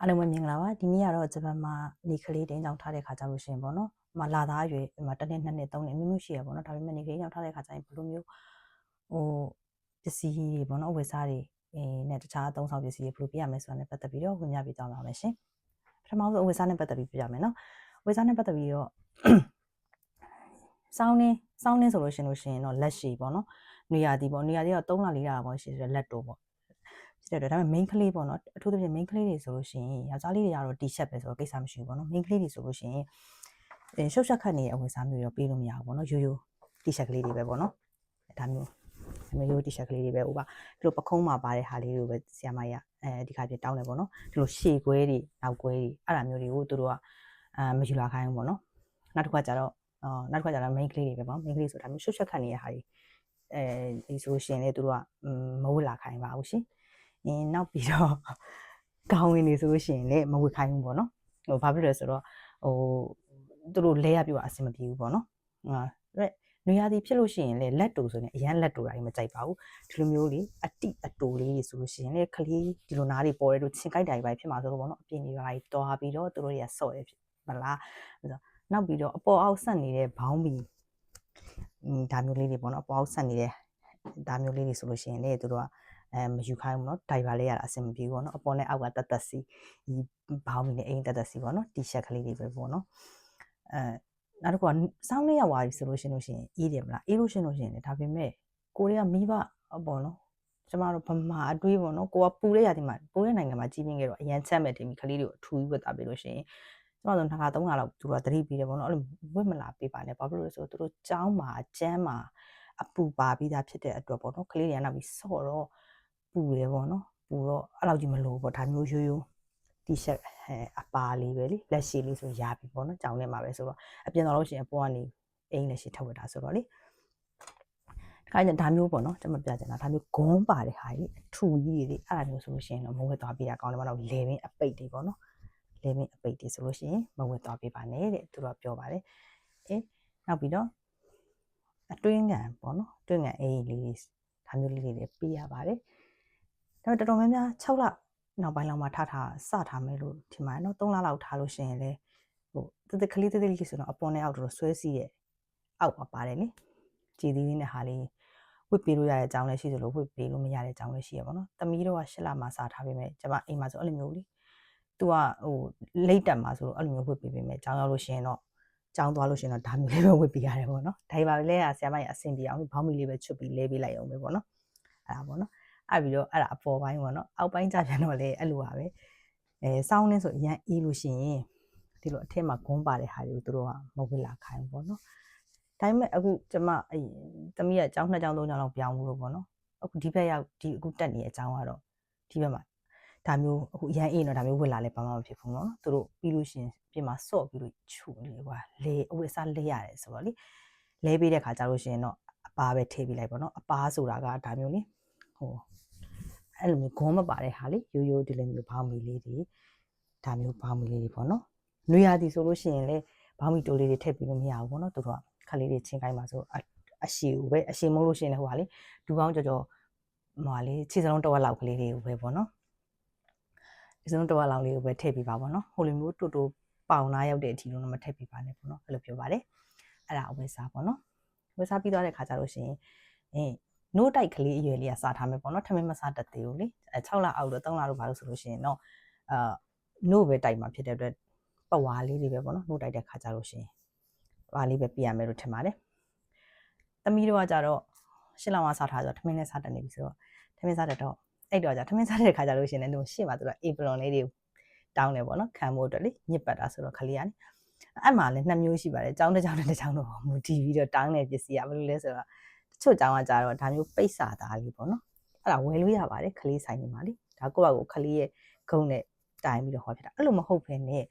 အားလုံးပဲမင်္ဂလာပါဒီနေ့ကတော့ဂျပန်မှာနေကလေးတင်းချောင်းထားတဲ့ခါကြလို့ရှိရင်ပေါ့နော်။မလာသားအရွယ်ဒီမှာတစ်နှစ်နှစ်နှစ်သုံးနှစ်မျိုးမျိုးရှိရပေါ့နော်။ဒါပေမဲ့နေကလေးချောင်းထားတဲ့ခါကျရင်ဘယ်လိုမျိုးဟိုပစ္စည်းတွေပေါ့နော်အဝတ်စားတွေအဲနဲ့တခြားအသုံးဆောင်ပစ္စည်းတွေဘယ်လိုပြရမလဲဆိုတာနဲ့ပတ်သက်ပြီးတော့ဝင်ပြပေးသွားမှာပါရှင်။ပထမဆုံးအဝတ်စားနဲ့ပတ်သက်ပြီးပြရမယ်နော်။အဝတ်စားနဲ့ပတ်သက်ပြီးတော့စောင်းနေစောင်းနေဆိုလို့ရှိရင်လို့ရှိရင်တော့လက်ရှိပေါ့နော်။နေရာဒီပေါ့နေရာဒီတော့3လ4လပေါ့ရှိတယ်လက်တိုပေါ့ ဖြစ်တဲ့အတွက်ဒါပေမဲ့ main ကလေးပေါ့နော်အထူးသဖြင့် main ကလေးတွေဆိုလို့ရှိရင်ယောက်ျားလေးတွေကတော့ t-shirt ပဲဆိုတော့ကိစ္စမရှိဘူးပေါ့နော် main ကလေးတွေဆိုလို့ရှိရင်အဲရှုပ်ရှက်ခတ်နေတဲ့အဝတ်စားမျိုးတွေတော့ပေးလို့မရဘူးပေါ့နော်ရိုးရိုး t-shirt ကလေးတွေပဲပေါ့နော်ဒါမျိုးအမျိုးရိုး t-shirt ကလေးတွေပဲဟိုပါဒီလိုပခုံးမှာပါတဲ့ဟာလေးတွေကိုပဲဆီယမကြီးကအဲဒီခါပြတောင်းတယ်ပေါ့နော်ဒီလိုရှေ့ခွဲတွေနောက်ခွဲတွေအဲ့ဒါမျိုးတွေကိုသူတို့ကအာမယူလာခိုင်းဘူးပေါ့နော်နောက်တစ်ခါကျတော့အော်နောက်တစ်ခါကျတော့ main ကလေးတွေပဲပေါ့ main ကလေးဆိုတာမျိုးရှုပ်ရှက်ခတ်နေတဲ့ဟာတွေအဲဒီဆိုရှင်လေသူတို့ကမဝတ်လာခိုင်းပါဘူးရှင် အင်းနောက်ပြီးတော့ကောင်းဝင်နေဆိုလို့ရှိရင်လည်းမဝေခိုင်းဘူးပေါ့နော်ဟိုဘာဖြစ်လဲဆိုတော့ဟိုသူတို့လဲရပြအဆင်မပြေဘူးပေါ့နော်ဟာရက်နွေရာသီဖြစ်လို့ရှိရင်လည်းလက်တူဆိုရင်အရန်လက်တူတာကြီးမကြိုက်ပါဘူးဒီလိုမျိုးလေးအတိအတူလေးတွေဆိုလို့ရှိရင်လည်းခလေးဒီလိုနားတွေပေါ်တယ်လို့ချင်းကြိုက်တာကြီးပဲဖြစ်မှာဆိုတော့ပေါ့နော်အပြင်တွေပါကြီးတွားပြီးတော့သူတို့တွေကဆော့ရဖြစ်မလားဆိုတော့နောက်ပြီးတော့အပေါ်အောက်ဆက်နေတဲ့ဘောင်းဘီဒါမျိုးလေးတွေပေါ့နော်အပေါ်အောက်ဆက်နေတဲ့ဒါမျိုးလေးတွေဆိုလို့ရှိရင်လည်းသူတို့က အဲမယူခိုင်းဘူးเนาะဒိုင်ဘာလေးရတာအဆင်မပြေဘူးပေါ့เนาะအပေါ်နဲ့အောက်ကတက်တက်စီဒီဘောင်းမီနဲ့အိမ်တက်တက်စီပေါ့เนาะတီရှပ်ကလေးတွေပဲပေါ့เนาะအဲနောက်တစ်ခုကစောင်းလေးရောက်သွားပြီဆိုလို့ရှိရင်လို့ရှိရင်အေးတယ်မလားအေးလို့ရှိရင်လို့ရှိရင်လေဒါပေမဲ့ကိုရီးယားမိဘပေါ့เนาะကျမတို့ဗမာအတွေးပေါ့နော်ကိုကပူတဲ့ရာဒီမှာပူတဲ့နိုင်ငံမှာကြီးပြင်းခဲ့တော့အရန်ချက်မဲ့တင်ပြီးကလေးတွေကိုအထူးကြီးဝတ်တာပေးလို့ရှိရင်ကျမတို့နှစ်ခါသုံးခါလောက်သူတို့ကသတိပေးတယ်ပေါ့နော်အဲ့လိုဝတ်မလာပေးပါနဲ့ဘာဖြစ်လို့လဲဆိုတော့သူတို့ចောင်းမှာကျမ်းမှာအပူပါပြီးသားဖြစ်တဲ့အတွက်ပေါ့နော်ကလေးတွေကနောက်ပြီးဆော့တော့ ပူတယ်ပေါ့နော်ပူတော့အဲ့လောက်ကြီးမလို့ပေါ့ဒါမျိုးရိုးရိုး t-shirt အဲအပါလေးပဲလေလက်ရှိလေးဆိုရပြီပေါ့နော်ကြောင်းထဲမှာပဲဆိုတော့အပြင်တော်လို့ရှိရင်အပေါ်ကနေအိမ်လက်ရှိထုတ်ဝတ်တာဆိုတော့လေတခါကျဒါမျိုးပေါ့နော်ကျွန်မပြချင်တာဒါမျိုးဂွန်းပါတဲ့ဟာကြီးအထူကြီးတွေအဲ့ဒါမျိုးဆိုလို့ရှိရင်တော့မဝတ်သွားပြရကောင်းတယ်မဟုတ်လေပင်အပိတ်တွေပေါ့နော်လေပင်အပိတ်တွေဆိုလို့ရှိရင်မဝတ်သွားပြပါနဲ့တဲ့သူတို့ပြောပါတယ်အဲနောက်ပြီးတော့အတွင်းငံပေါ့နော်အတွင်းငံအိမ်လေးဒါမျိုးလေးတွေပြရပါတယ် ဒါပေမဲ့တော်တော်များများ6လနောက်ပိုင်းလောက်မှထားထားစထားမယ်လို့ထင်ပါတယ်နော်3လလောက်ထားလို့ရှိရင်လည်းဟိုတသက်ကလေးတသက်ကလေးဆိုတော့အပေါ်နဲ့အောက်တော့ဆွဲစီးရဲ့အောက်မှာပါတယ်လေကြည်သီးလေးနဲ့ဟာလေးဝစ်ပေးလို့ရတဲ့အကြောင်းလည်းရှိသလိုဝစ်ပေးလို့မရတဲ့အကြောင်းလည်းရှိရပါတော့။တမီးတို့ကရှစ်လမှစားထားပေးမယ်။ကျမအိမ်မှာဆိုအဲ့လိုမျိုးလေ။ तू ကဟိုလိတ်တက်မှာဆိုတော့အဲ့လိုမျိုးဝစ်ပေးပေးမယ်။ကြောင်းရောက်လို့ရှိရင်တော့ကြောင်းသွားလို့ရှိရင်တော့ဒါမျိုးလေးပဲဝစ်ပေးရတယ်ပေါ့နော်။ဒါပါလဲဆရာမကြီးအဆင်ပြေအောင်ဘောင်းမီလေးပဲချွတ်ပြီးလဲပေးလိုက်အောင်ပဲပေါ့နော်။အဲ့ဒါပေါ့နော်။ အဲ့ပြီးတော့အဲ့ဒါအပေါ်ပိုင်းပေါ့နော်အောက်ပိုင်းကြပြန်တော့လေအဲ့လိုပါပဲအဲစောင်းနေဆိုအရန်အေးလို့ရှိရင်ဒီလိုအထက်မှာဂုံးပါတဲ့ဟာတွေကိုသူတို့ကမဟုတ်လာခိုင်းပေါ့နော်ဒါပေမဲ့အခုကျမအဲ့တမီးကအကြောင်းနှစ်ကြောင်းသုံးကြောင်းလောက်ပြောင်းလို့ပေါ့နော်အခုဒီဘက်ရောက်ဒီအခုတက်နေတဲ့အကြောင်းကတော့ဒီဘက်မှာဒါမျိုးအခုအရန်အေးတော့ဒါမျိုးဝစ်လာလဲဘာမှမဖြစ်ဘူးနော်သူတို့ပြီးလို့ရှိရင်ပြင်မှာဆော့ပြီးလို့ခြူနေကွာလေအဝတ်စားလဲရတယ်ဆိုတော့လေလဲပေးတဲ့ခါကျလို့ရှိရင်တော့အပါပဲထည့်ပေးလိုက်ပေါ့နော်အပါဆိုတာကဒါမျိုးလေ ဟိုအဲ့လိုမျိုးဂွန်းမပါတဲ့ဟာလေရိုးရိုးဒီလိုမျိုးဘောင်းမီလေးတွေဒါမျိုးဘောင်းမီလေးတွေပေါ့နော်နွေရာသီဆိုလို့ရှိရင်လေဘောင်းမီတိုးလေးတွေထည့်ပြီးလို့မရဘူးပေါ့နော်သူတို့ကခလေးတွေချင်းကိုင်းပါဆိုအရှိကိုပဲအရှိမဟုတ်လို့ရှိရင်လည်းဟိုဟာလေဒူကောင်းကြော်ကြော်ဟိုဟာလေခြေစလုံးတစ်ဝက်လောက်ကလေးတွေကိုပဲပေါ့နော်ခြေစလုံးတစ်ဝက်လောက်လေးကိုပဲထည့်ပြီးပါပေါ့နော်ဟိုလိုမျိုးတူတူပေါင်လာရောက်တဲ့အထိလုံးမထည့်ပြီးပါနဲ့ပေါ့နော်အဲ့လိုပြောပါတယ်အဲ့ဒါအဝယ်စားပေါ့နော်ဝယ်စားပြီးသွားတဲ့ခါကျလို့ရှိရင်အင်း နို့တိုက်ကလေးအရွယ်လေးကစားထားမယ်ပေါ့နော်ထမင်းမစားတတ်သေးဘူးလေအဲ6လအောက်တော့3လတော့ဘာလို့ဆိုလို့ရှိရင်တော့အာနို့ပဲတိုက်မှာဖြစ်တဲ့အတွက်ပဝါလေးတွေပဲပေါ့နော်နို့တိုက်တဲ့ခါကျလို့ရှိရင်ဝါလေးပဲပြရမယ်လို့ထင်ပါတယ်သမီးတို့ကကြတော့ရှစ်လဝါစားထားဆိုထမင်းနဲ့စားတတ်နေပြီဆိုတော့ထမင်းစားတတ်တော့အဲ့တော့じゃထမင်းစားတဲ့ခါကျလို့ရှိရင်လည်းသူရှေ့မှာသူကအေပလွန်လေးတွေတောင်းတယ်ပေါ့နော်ခံဖို့အတွက်လေညစ်ပတ်တာဆိုတော့ခလေးကနေအဲ့မှာလည်းနှစ်မျိုးရှိပါတယ်။ចောင်းတစ်ចောင်းတစ်ចောင်းတော့မူတည်ပြီးတော့တောင်းတဲ့ပစ္စည်းကဘယ်လိုလဲဆိုတော့တ ချို့ကျောင်းကကြတော့ဒါမျိုးပိတ်စာသားလေးပေါ့နော်အဲ့ဒါဝယ်လို့ရပါတယ်ခလေးဆိုင်နေမှာလေဒါကိုယ့်ဘာကိုခလေးရဲ့ဂုံနဲ့တိုင်ပြီးတော့ဟောဖြစ်တာအဲ့လိုမဟုတ်ဘဲနဲ့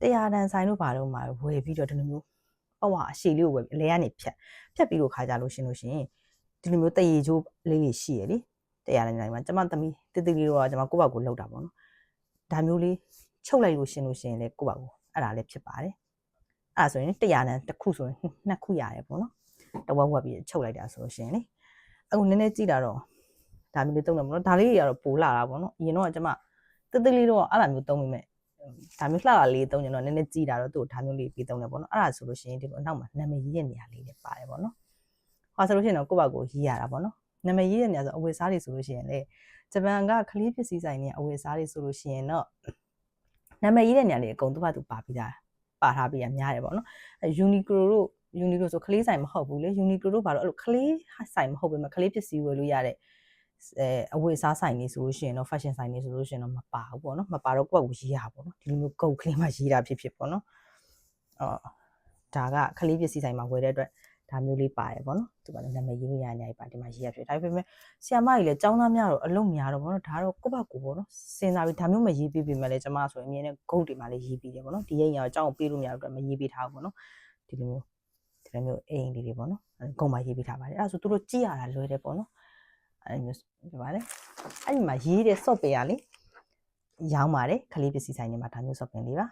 တရားတန်ဆိုင်တို့ဘာလို့မှာဝယ်ပြီးတော့ဒီလိုမျိုးအဝအရှိလေးကိုဝယ်အလဲကနေဖြတ်ဖြတ်ပြီးတော့ခါကြလို့ရှင်လို့ရှင်ဒီလိုမျိုးတရေချိုးလေးတွေရှိရလေတရားတန်ဆိုင်မှာကျမသမီးတတိလေးတော့ကျမကိုယ့်ဘာကိုလောက်တာပေါ့နော်ဒါမျိုးလေးချုပ်လိုက်လို့ရှင်လို့ရှင်လေကိုယ့်ဘာကိုအဲ့ဒါလည်းဖြစ်ပါတယ်အဲ့ဒါဆိုရင်တရားတန်တစ်ခုဆိုရင်နှစ်ခုရတယ်ပေါ့နော် တဝက်ဝက်ပြီးချုပ်လိုက်တာဆိုလို့ရှိရင်လေအခုနည်းနည်းကြည့်တာတော့ဒါမျိုးလေးသုံးတယ်ပေါ့နော်ဒါလေးတွေကတော့ပိုလာတာပေါ့နော်အရင်တော့ကျမတတက်တက်လေးတော့အဲ့လိုမျိုးသုံးမိမဲ့ဒါမျိုးလှလာလေးသုံးကြတော့နည်းနည်းကြည်တာတော့သူ့ဒါမျိုးလေးပြီးသုံးတယ်ပေါ့နော်အဲ့ဒါဆိုလို့ရှိရင်ဒီလိုအနောက်မှာနာမည်ရေးတဲ့နေရာလေးလည်းပါတယ်ပေါ့နော်ဟောဆိုလို့ရှိရင်တော့ကိုယ့်ဘက်ကိုရေးရတာပေါ့နော်နာမည်ရေးတဲ့နေရာဆိုအဝယ်စားတွေဆိုလို့ရှိရင်လေဂျပန်ကကလေးပစ္စည်းဆိုင်တွေအဝယ်စားတွေဆိုလို့ရှိရင်တော့နာမည်ရေးတဲ့နေရာလေးအကုန်သူ့ဘာသူပါပြီးသားပါထားပြီးရများတယ်ပေါ့နော်အဲ Uniqlo တို့ Uniqlo ဆိုကလေးဆိုင်မဟုတ်ဘူးလေ Uniqlo တို့ဘာလို့အဲ့လိုကလေးဆိုင်မဟုတ်ပဲမကလေးပစ္စည်းဝယ်လို့ရတဲ့အဲအဝယ်စားဆိုင်နေဆိုလို့ရှိရင်တော့ fashion ဆိုင်နေဆိုလို့ရှိရင်တော့မပါဘူးပေါ့နော်မပါတော့ကိုယ့်ဘက်ကိုရေးရပါပေါ့နော်ဒီလိုမျိုးကုတ်ကလေးမှရေးတာဖြစ်ဖြစ်ပေါ့နော်အော်ဒါကကလေးပစ္စည်းဆိုင်မှာဝယ်တဲ့အတွက်ဒါမျိုးလေးပါတယ်ပေါ့နော်သူကလည်းနာမည်ရေးလို့ရနေပါဒီမှာရေးရဖြစ်ဒါပေမဲ့ဆီယမကြီးလည်းចောင်းသားများတော့အလုံးများတော့ပေါ့နော်ဒါတော့ကိုယ့်ဘက်ကိုပေါ့နော်စဉ်းစားပြီးဒါမျိုးမရေးပေးပေမဲ့လည်းကျမဆိုရင်အမြင်နဲ့ဂုတ်တွေမှာလည်းရေးပေးတယ်ပေါ့နော်ဒီရိတ်ရောအကြောင်းကိုပေးလို့မရတော့မရေးပေးထားဘူးပေါ့နော်ဒီလိုမျိုး ဒီလိုမျိုးအိမ်လေးတွေပေါ့နော်ဂုံမှာရေးပေးထားပါတယ်အဲ့ဒါဆိုသူတို့ကြည့်ရတာလွယ်တယ်ပေါ့နော်အဲ့မျိုးပြပါတယ်အဲ့ဒီမှာရေးတဲ့ software ကလေရောင်းပါတယ်ခလေးပစ္စည်းဆိုင်တွေမှာဒါမျိုး software လေးပါ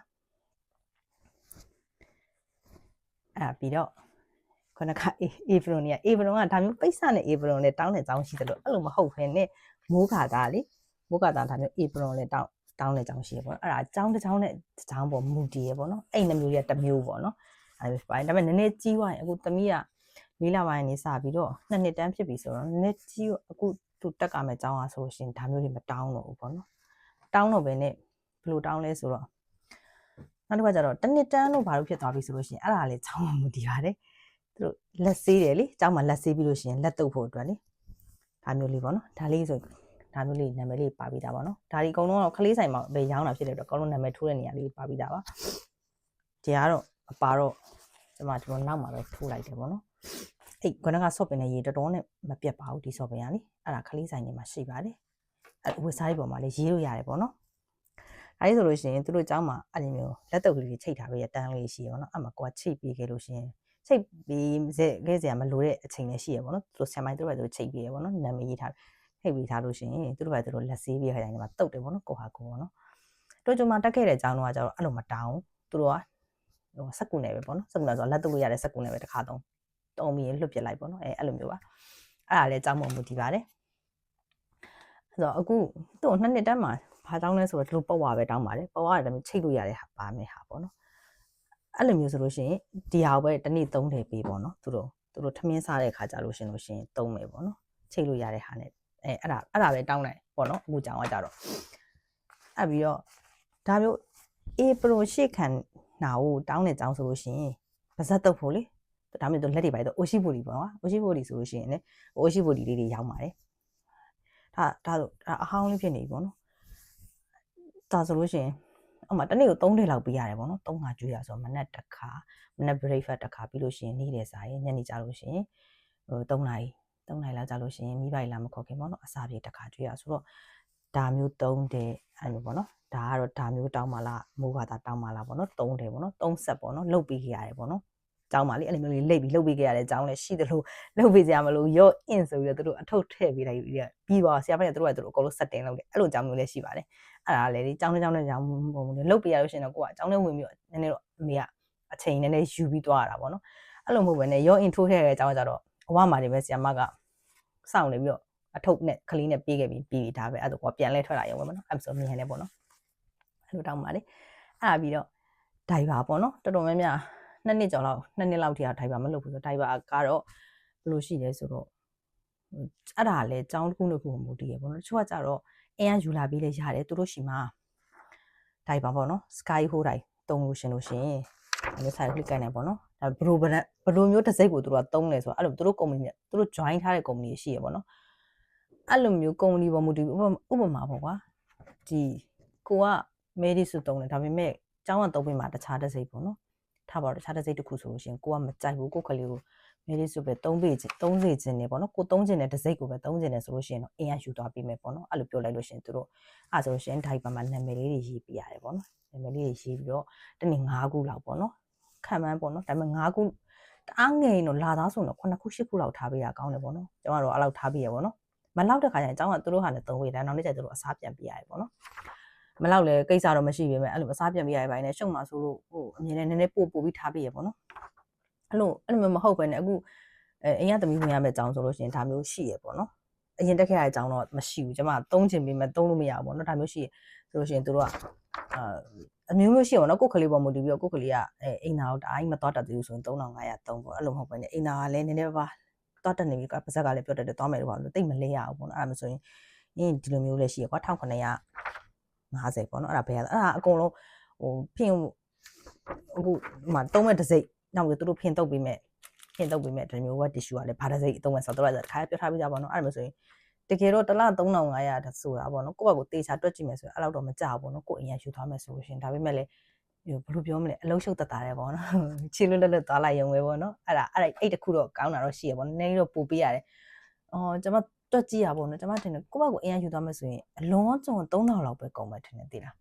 အဲ့ပြီးတော့ခုနက Avron เนี่ย Avron ကဒါမျိုးပိတ်စနဲ့ Avron နဲ့တောင်းတဲ့ကြောင်းရှိတယ်လို့အဲ့လိုမဟုတ်ဘဲနဲ့မိုးခါသားလေမိုးခါသားဒါမျိုး Avron နဲ့တောင်းတောင်းတဲ့ကြောင်းရှိရပေါ့နော်အဲ့ဒါအကြောင်းတစ်ကြောင်းနဲ့တစ်ကြောင်းပေါ်မူတည်ရပေါ့နော်အဲ့နှမျိုးတွေကတစ်မျိုးပေါ့နော် အဲ့ဒါပိုင်းဒါပေမဲ့နည်းနည်းကြီးသွားရင်အခုသမီးကလေးလပိုင်းနေစပြီးတော့နှစ်နှစ်တန်းဖြစ်ပြီဆိုတော့နည်းနည်းကြီးအခုသူတက်ကမဲ့ကြောင်းอ่ะဆိုရှင်ဒါမျိုးတွေမတောင်းတော့ဘူးပေါ့နော်တောင်းတော့ပဲနဲ့ဘယ်လိုတောင်းလဲဆိုတော့နောက်တစ်ခါကျတော့တနစ်တန်းလို့ဘာလို့ဖြစ်သွားပြီဆိုလို့ရှိရင်အဲ့ဒါလေချောင်းမှမတည်ပါတယ်သူတို့လက်ဆေးတယ်လေကျောင်းမှာလက်ဆေးပြီးလို့ရှိရင်လက်တုပ်ဖို့အတွက်လေဒါမျိုးလေးပေါ့နော်ဒါလေးဆိုဒါမျိုးလေးနာမည်လေးပါပြီးသားပေါ့နော်ဒါဒီအကုန်လုံးတော့ခလေးဆိုင်မှာပဲရောင်းတာဖြစ်တဲ့အတွက်အကုန်လုံးနာမည်ထိုးတဲ့နေရာလေးပါပြီးသားပါဒီကတော့ အပါတော့ကျွန်မဒီလိုနောက်မှာပဲထိုးလိုက်တယ်ပေါ့နော်အဲ့ခုနက software နဲ့ရေတော်တော်နဲ့မပြတ်ပါဘူးဒီ software ကလေအဲ့ဒါခလေးဆိုင်နေမှာရှိပါတယ်အဲ့ဝက်ဆိုက်ပေါ်မှာလေရေးလို့ရတယ်ပေါ့နော်အဲဒါဆိုလို့ရှိရင်သူတို့เจ้าမှာအဲ့ဒီမျိုးလက်တုပ်ကလေးချိတ်ထားပေးရတန်းလေးရှိရပေါ့နော်အဲ့မှာကိုကချိတ်ပေးခဲ့လို့ရှိရင်ချိတ်ပြီးခဲ့စရာမလိုတဲ့အချိန်လည်းရှိရပေါ့နော်သူဆံမိုင်းသူတို့ပဲသူချိတ်ပေးရပေါ့နော်နာမည်ရေးထားထိတ်ပေးထားလို့ရှိရင်သူတို့ပဲသူတို့လက်ဆေးပြီးခိုင်းတယ်မှာတုတ်တယ်ပေါ့နော်ကိုဟာကိုပေါ့နော်တို့ကျွန်မတက်ခဲ့တဲ့เจ้าတော့ကကျတော့အဲ့လိုမတောင်းသူတို့က ဟိုစက်ကူနဲ့ပဲပေါ့နော်စက်ကူနဲ့ဆိုတော့လက်တုပ်လို့ရတဲ့စက်ကူနဲ့ပဲတစ်ခါသုံးတုံးပြီးရင်လွတ်ပစ်လိုက်ပေါ့နော်အဲအဲ့လိုမျိုးပါအဲ့ဒါလည်းအကြောင်းမမူတည်ပါတယ်အဲ့တော့အခုသူ့ကိုနှစ်နှစ်တန်းမှာဘာတောင်းလဲဆိုတော့ဒီလိုပေါ့ဝါပဲတောင်းပါတယ်ပေါ့ဝါတယ်ချိတ်လို့ရတဲ့ဟာပါမယ်ဟာပေါ့နော်အဲ့လိုမျိုးဆိုလို့ရှိရင်ဒီဟာပဲတစ်နေ့သုံးတယ်ပေးပေါ့နော်သူတို့သူတို့ထမင်းစားတဲ့ခါကြလို့ရှင်လို့ရှင်သုံးမယ်ပေါ့နော်ချိတ်လို့ရတဲ့ဟာနဲ့အဲအဲ့ဒါအဲ့ဒါပဲတောင်းလိုက်ပေါ့နော်အခုကြောင်ကကြတော့အဲ့ပြီးတော့ဒါမျိုး April ရှေ့ခံ နာကိုတောင်းတဲ့ကြောင်ဆိုလို့ရှိရင်ပါဇက်တုပ်ဖို့လေဒါမျိုးတော့လက်တွေပါတော့အိုရှိဘူလီပေါ့နော်အိုရှိဘူလီဆိုလို့ရှိရင်လေအိုရှိဘူလီလေးတွေရောင်းပါတယ်ဒါဒါဆိုဒါအဟောင်းလေးဖြစ်နေပြီပေါ့နော်ဒါဆိုလို့ရှိရင်အမှတနေ့ကို3ထည့်လောက်ပေးရတယ်ပေါ့နော်3ခါကျွေးရဆိုမနက်တစ်ခါမနက် breakfast တစ်ခါပြီးလို့ရှိရင်နေ့လယ်စာရင်ညနေကြလို့ရှိရင်ဟို3နာရီ3နာရီလောက်ကြလို့ရှိရင်မိဘလာမခေါ်ခင်ပေါ့နော်အစာပြေတစ်ခါကျွေးရဆိုတော့ဒါမျိုး3တဲ့ အဲ့လိုပေါ့နော်ဒါကတော့ဒါမျိုးတောင်းပါလားမိုးကသာတောင်းပါလားပေါ့နော်3တယ်ပေါ့နော်3ဆက်ပေါ့နော်လုတ်ပေးခဲ့ရတယ်ပေါ့နော်ကျောင်းပါလေအဲ့လိုမျိုးလေးလိတ်ပြီးလှုပ်ပေးခဲ့ရတဲ့ကျောင်းလည်းရှိသလိုလှုပ်ပေးကြမလို့ရော့အင်ဆိုပြီးတော့သူတို့အထုပ်ထည့်ပေးလိုက်ပြီးပြီးသွားဆရာမကသူတို့ကသူတို့အကုန်လုံး setting လုပ်တယ်အဲ့လိုကျောင်းမျိုးလည်းရှိပါတယ်အဲ့ဒါလည်းဒီကျောင်းတစ်ကျောင်းတစ်ကျောင်းပုံမျိုးလှုပ်ပေးရလို့ရှိရင်တော့ကိုကအကျောင်းထဲဝင်ပြီးတော့နည်းနည်းတော့အမေကအချိန်နည်းနည်းယူပြီးသွားရတာပေါ့နော်အဲ့လိုမဟုတ်ဘဲနဲ့ရော့အင်ထိုးထည့်ရတဲ့အကျောင်းကကြတော့အဝမှာနေပဲဆရာမကစောင့်နေပြီးတော့ အထုပ်နဲ့ကလေးနဲ့ပြေးခဲ့ပြီးပြီးဒါပဲအဲ့ဒါကပြန်လဲထွက်လာရုံပဲပေါ့နော်အဲ့ဆိုမြင်နေပေါ့နော်အဲ့လိုတောင်းပါလေအဲ့ဒါပြီးတော့ဒိုင်ဘာပေါ့နော်တော်တော်များများနှစ်နှစ်ကျော်လောက်နှစ်နှစ်လောက်ထိအောင်ဒိုင်ဘာမလုပ်ဘူးဆိုဒိုင်ဘာကတော့ဘယ်လိုရှိလဲဆိုတော့အဲ့ဒါလည်းចောင်းတစ်ခုတစ်ခုမူတည်ရပေါ့နော်တချို့ကကြတော့အင်းကယူလာပြီးလဲရတယ်သူတို့ရှိမှာဒိုင်ဘာပေါ့နော် sky hole ဒိုင်တုံလို့ရှင်လို့ရှင်အဲ့လိုဆိုင် click ကိုင်းနေပေါ့နော်ဒါဘလိုဘလိုမျိုးတစ်စိတ်ကိုသူတို့ကတုံးလဲဆိုတော့အဲ့လိုသူတို့ company နဲ့သူတို့ join ထားတဲ့ company ရှိရပေါ့နော် အဲ့လိုမျိုး company ပေါ်မူတည်ဥပမာပေါ့ကွာဒီကိုက medi စုတုံးတယ်ဒါပေမဲ့ကျောင်းကတုံးပေးမှာတခြားတစ်စိတ်ပေါ့နော်ထားပါတော့တခြားတစ်စိတ်တစ်ခုဆိုလို့ရှိရင်ကိုကမကြိုက်ဘူးကိုကလေးကိုမေးလေးဆိုပဲ3ပေ3စေခြင်းနေပေါ့နော်ကို3ခြင်းနဲ့တစ်စိတ်ကိုပဲ3ခြင်းနေဆိုလို့ရှိရင်တော့အင်ရယူသွားပေးမယ်ပေါ့နော်အဲ့လိုပြောလိုက်လို့ရှိရင်သူတို့အဲ့ဆိုလို့ရှိရင်ဒိုင်ပါမှာနာမည်လေးတွေရေးပြရတယ်ပေါ့နော်နာမည်လေးတွေရေးပြီးတော့တနေ့9ခုလောက်ပေါ့နော်ခံမှန်းပေါ့နော်ဒါပေမဲ့9ခုတအားငယ်ရင်တော့လာသားဆိုတော့9ခု10ခုလောက်ထားပေးရကောင်းတယ်ပေါ့နော်ကျွန်တော်တို့အဲ့လောက်ထားပေးရပေါ့နော် မလောက်တဲ့ခါကျရင်အကြောင်းကသူတို့ဟာလည်းသုံးဝေးတယ်နောက်နေ့ကျသူတို့အစားပြန်ပြရတယ်ပေါ့နော်မလောက်လေကိစ္စတော့မရှိပေမဲ့အဲ့လိုအစားပြန်ပြရတဲ့ဘိုင်းနဲ့ရှုံမှဆိုလို့ဟိုအမြင်နဲ့နည်းနည်းပို့ပို့ပြီးထားပြရပေါ့နော်အဲ့လိုအဲ့လိုမဟုတ်ပဲねအခုအဲအင်ရသမီးဝင်ရမယ့်အကြောင်းဆိုလို့ရှိရင်ဒါမျိုးရှိရပေါ့နော်အရင်တက်ခဲ့ရတဲ့အကြောင်းတော့မရှိဘူးကျွန်မသုံးချင်ပြီးမှသုံးလို့မရဘူးပေါ့နော်ဒါမျိုးရှိရဆိုလို့ရှိရင်တို့ကအာအမျိုးမျိုးရှိအောင်နော်ကိုယ်ကလေးပေါ်မူတည်ပြီးတော့ကိုယ်ကလေးကအဲအိမ်သားတော့တအားကြီးမသွားတတ်သေးဘူးဆိုရင်3500 3ပေါ့အဲ့လိုမဟုတ်ပဲねအိမ်သားကလည်းနည်းနည်းပါ သွားတတ်နေပြီကပါဇက်ကလည်းပြောတတ်တယ်သွားမယ်လို့ပါလို့တိတ်မလဲရအောင်ပေါ့နော်အဲ့ဒါမှဆိုရင်အင်းဒီလိုမျိုးလည်းရှိရကွာ1950ပေါ့နော်အဲ့ဒါဘယ်ရအဲ့ဒါအကုန်လုံးဟိုဖင်အခုမှသုံးမဲ့တစ်စိတ်နောက်ပြီးသူတို့ဖင်တုပ်ပြီးမဲ့ဖင်တုပ်ပြီးမဲ့ဒီမျိုး wet tissue ကလည်းဘာတစ်စိတ်သုံးမဲ့ဆိုတော့တခါပြောထားပြီးကြပါတော့အဲ့ဒါမှဆိုရင်တကယ်တော့တစ်လ3500တဆိုတာပေါ့နော်ကိုယ့်ဘက်ကိုတေချာတွက်ကြည့်မယ်ဆိုရင်အဲ့လောက်တော့မကြဘူးပေါ့နော်ကိုယ်အရင်ယူသွားမယ်ဆိုလို့ရှင်ဒါပေမဲ့လည်း ဘယ်လိုပြောမလဲအလုံးရှုပ်တတ်တာတယ်ပေါ့နော်ချီလွတ်လွတ်လွတ်သွားလိုက်ရုံပဲပေါ့နော်အဲ့ဒါအဲ့ဒါအဲ့တခုတော့ကောင်းတာတော့ရှိရပေါ့နည်းနည်းတော့ပို့ပေးရတယ်အော်ကျွန်မတွက်ကြည့်ရပေါ့နော်ကျွန်မထင်တယ်ကိုယ့်ဘက်ကိုအရင်ယူသွားမယ်ဆိုရင်အလုံးစုံ3000လောက်ပဲကုန်မယ်ထင်တယ်သိလား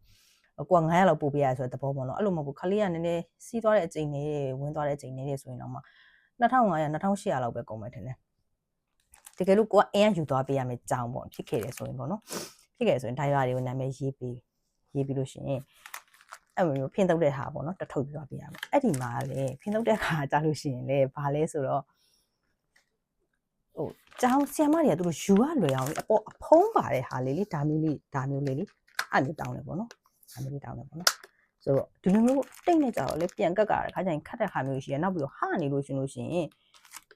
ကိုက900လောက်ပို့ပေးရတယ်ဆိုတဲ့သဘောပေါ့နော်အဲ့လိုမဟုတ်ဘူးခလေးကနည်းနည်းစီးသွားတဲ့အချိန်လေးဝင်သွားတဲ့အချိန်လေးဆိုရင်တော့မှ2500 2800လောက်ပဲကုန်မယ်ထင်တယ်တကယ်လို့ကိုကအရင်ယူသွားပေးရမယ်ကြောင်ပေါ့ဖြစ်ခဲ့တယ်ဆိုရင်ပေါ့နော်ဖြစ်ခဲ့ဆိုရင်ဒိုင်ယာတွေကိုနာမည်ရေးပေးရေးပြီးလို့ရှိရင် အဲ့လိုမျိုးဖင်တုပ်တဲ့ဟာပေါ့နော်တထုတ်ပြီးသွားပေးရမယ်အဲ့ဒီမှာလေဖင်တုပ်တဲ့ခါကြာလို့ရှိရင်လေဘာလဲဆိုတော့ဟိုကျောင်းဆီယမတွေကသူတို့ယူရလွယ်အောင်လေအပေါ်အဖုံးပါတဲ့ဟာလေးလေဒါမျိုးလေးဒါမျိုးလေးလေအဲ့လိုတောင်းတယ်ပေါ့နော်အဲ့လိုတောင်းတယ်ပေါ့နော်ဆိုတော့ဒီလိုမျိုးတိတ်နေကြတော့လေပြန်ကက်ကရတဲ့ခါကျရင်ခတ်တဲ့ခါမျိုးရှိရနောက်ပြီးတော့ဟာနေလို့ရှင်လို့ရှိရင်